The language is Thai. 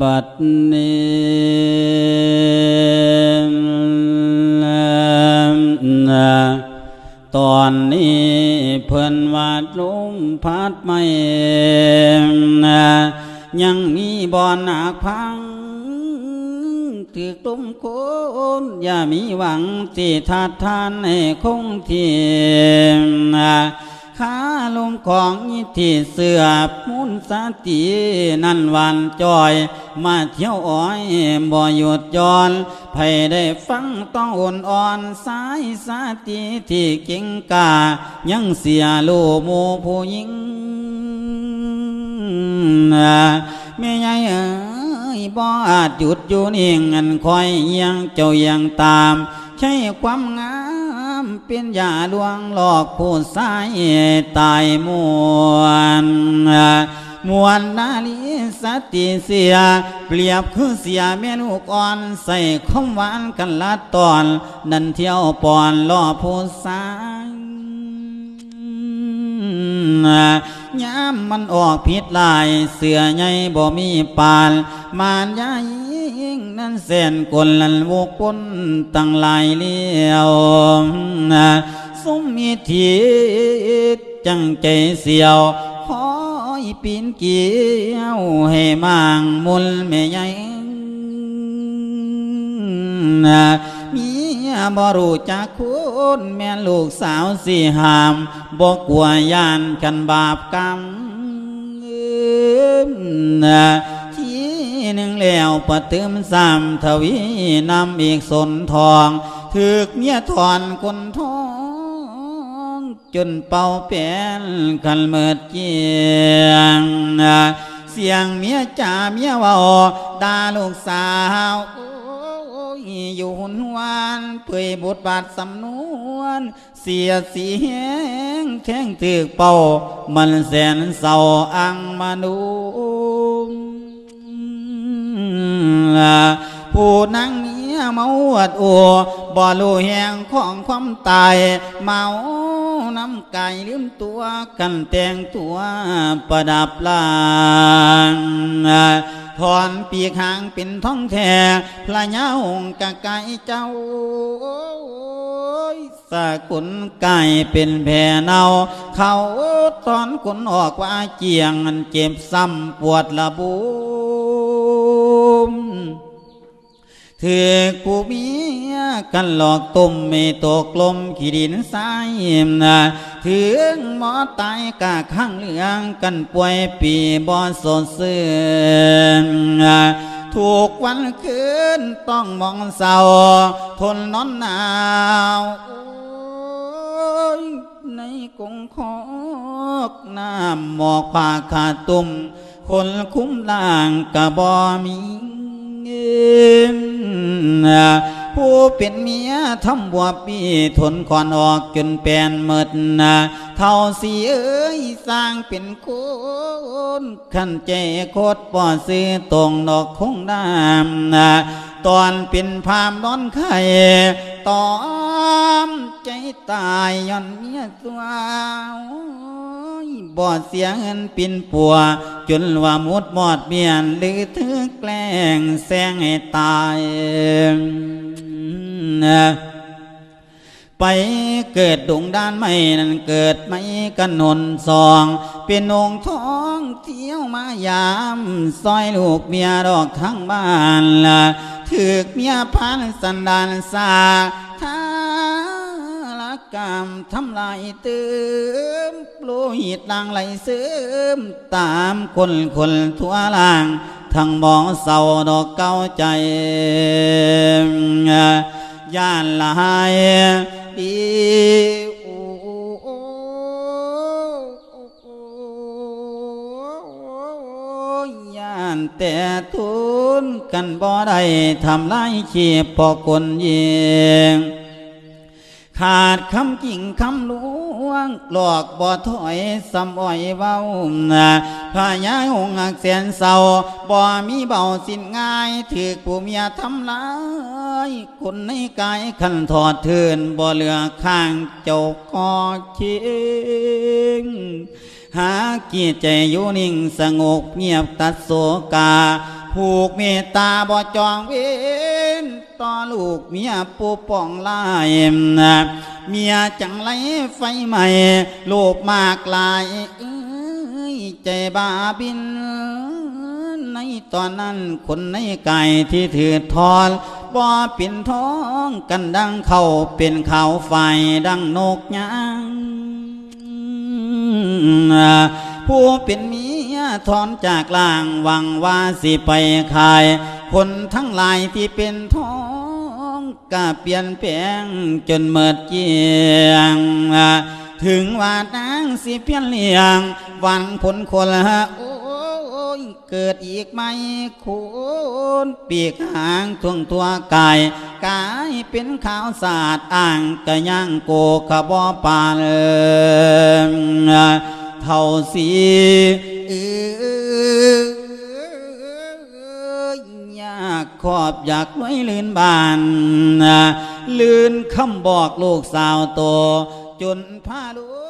บัดนี้นะตอนนี้เพิ่นวาดลุมพัดไม่ยังมีบ่อนหนักพังถือตุ้มโคนอย่ามีหวังที่ทัดทานให้คงเที่นะ ขาลมของอิทธิเสือมุนสตินันวันจอย มาเที่ยวอ้อยบ่หยุดย้อนไผได้ฟังต้องอ่อนอ่อนสายสาติที่เก่งกา ยังเสียลูกหมูผู้หญิงแม่ใหญ่เอ้ยบ่อาจหยุดอยู่นิ่งอันคอยเอียงเจ้าเอียงตาม ใช้ความงาม เป็นยาลวงหลอกผู้สายตายมวนมวนนาลีสติเสีย เปรียบคือเสียเมนูกอ่อนใส่คมหวานกันละตอน นันเที่ยวปอนล่อผู้สายยามมันออกผิดลาย เสือใหญ่บ่มีปาน มานยาย นั้นเส้นกลลันวกปนตั้งหลายเลี้ยวสุมมีทีจังใจเสียวขอให้ปีนเกี่ยวให้มางมุลแม่ใหญ่มีบ่รู้จักคุณแม่ลูกสาวสิหามบ่กลัวยานกันบาปกรรม ประเติมสามทวีนำอีกสนทอง ถึกเมียถอนคนท้อง จนเป่าเปลี่ยนกันเมิดเจียง เสียงเมียจ่าเมียว่าดาลูกสาวอยู่หุนหวานเปื่อยบทบาทสำนวน เสียเสียงแข้งตึกเป่า มันแสนเศร้าอังมานู ผู้นั่งเมียเมาอวดอัวบ่รู้แหงของความตาย เมาน้ำไก่ลืมตัวกันแต่งตัวประดับลางถอนปีกหางเป็นท้องแท้พระยาองกะไก่เจ้าสากุลไก่เป็นแผ่เนาเขาตอนขนออกว่าเจียงอันเจ็บซ้ำปวดระบุ ถือกูเมียกันหลอกตุ่มไม่ตกลมขีดินสายนะถึงหมอตายกะข้างเหลืองกันป่วยปีบอสดเสื่อถูกวันคืนต้องมองเศร้าทนนอนหนาวในกงคอกน้ำหมอกปากขาดตุ่มคนคุ้มล่างกะบอมี ผู้เป็นเมียทำบัวปีทนก่อนออกจนแปลนหมดนะเท่าสีเอ้ยสร้างเป็นคนขันใจโคตรป่อซื้อตรงดอกคงดำนะตอนเป็นพามนอนไข่ตอมใจตายย้อนเมียตัวบ่เสียเงินปินปัว จนว่ามุดมอดเมียนหรือถือแกล้งแสงให้ตายไปเกิดดงด้านไม่นั่นเกิดไม่กันนนซอง เป็นองค์ท้องเที่ยวมายามซอยลูกเมียดอกทั้งบ้านละถือกเมียพันสันดานสา ท้ามทำลายเติมโลหิตหลังไหลเสริม ตามคนคนทั่วล่าง ทั้งมองเศร้าดอกเก้าใจย่านลายดีย่านแต่ทุนกันบ่ได้ทำลายชีพพอคนเยง ขาดคำกิ่งคำลวง หลอกบ่ถอยสำอ้อยเว้านะพาองค์อักแสนเศร้าบ่มีเบาสิ้นง่ายถือผู้เมียทำลายคนในกายขันถอดเทินบ่เหลือข้างเจ้าก็ชิงหาเกียรติใจอยู่นิ่งสงบเงียบตัดโศกา ผูกเมตตาบ่จองเว ต่อลูกเมียปูป่องลายเมียจังไรไฟใหม่โลภมากลายเอ้ยใจบาบิน ในตอนนั้นคนในไก่ที่ถือทอนบ่เป็นท้องกันดังเข้าเป็นเขาวไฟดังนกยางผู้เป็นเมียถอนจากล่างหวังว่าสิไปขาย คนทั้งหลายที่เป็นท้อง ก็เปลี่ยนแปลงจนเมิดเจียง ถึงว่านางสิเพียนเลี้ยง หวังผลคนละโอ้ยเกิดอีกไหมคุณปีกหางทวงตัวกายกายเป็นขาวสาดอ่างกะย่างโกกะบ่ปานเท่าสีเอย อบอยากไว้ลื่นบานลื่นคำบอกลูกสาวโตจนพาลูก